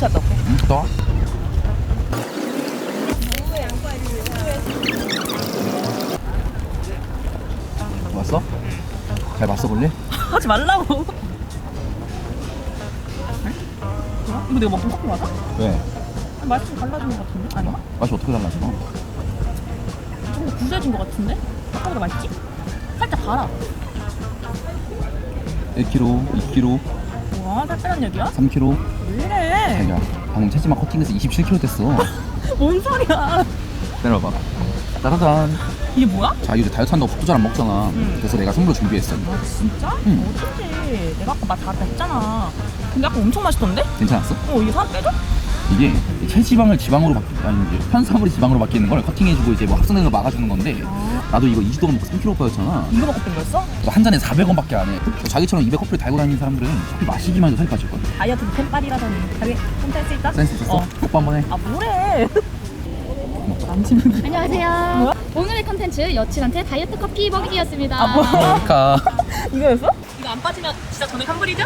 응, 또 와. 왔어? 잘 봤어 볼래? 하지 말라고. 뭐야? 이거 내가 먹은 커피 맞아? 왜? 아니, 맛이 좀 달라진 것 같은데? 아닌가? 맛이 어떻게 달라져? 좀 더 구수해진 것 같은데? 아까보다 맛있지? 살짝 달아. 1kg, 2kg, 뭐야? 살 빼란 얘기야? 3kg. 왜 이래? 방금 체지방 커팅해서 27kg 됐어. 뭔 소리야? 내려봐. 짜자잔. 이게 뭐야? 자, 요새 다이어트 한다고 fruit 잘안 먹잖아. 응. 그래서 내가 선물로 준비했어. 아 진짜? 응. 어쩐지 내가 아까 맛 잘했다 했잖아 근데 아까 엄청 맛있던데? 괜찮았어? 어 이게 살 빼줘? 이게 체지방을 지방으로 바뀌 아니 이제 탄수화물이 지방으로 바뀌는 걸 커팅해주고 이제 뭐 합성되는 걸 막아주는 건데 아 나도 이거 2주 동안 먹고 3kg 빠졌잖아. 이거 먹고 뺀 거였어? 한 잔에 400원밖에 안 해. 자기처럼 200 커피를 달고 다니는 사람들은 커피 마시기만 해도 살이 빠질 거야. 다이어트 템빨이라더니 자기 좀 센스 있다? 센스 있었어? 어. 오빠 한번 해. 아 뭐래 남친은 안녕하세요. 뭐야? 오늘의 컨텐츠 여친한테 다이어트 커피 먹이기였습니다. 아 뭐야 그러니까 이거였어? 이거 안 빠지면 진짜 저는 캄브리드?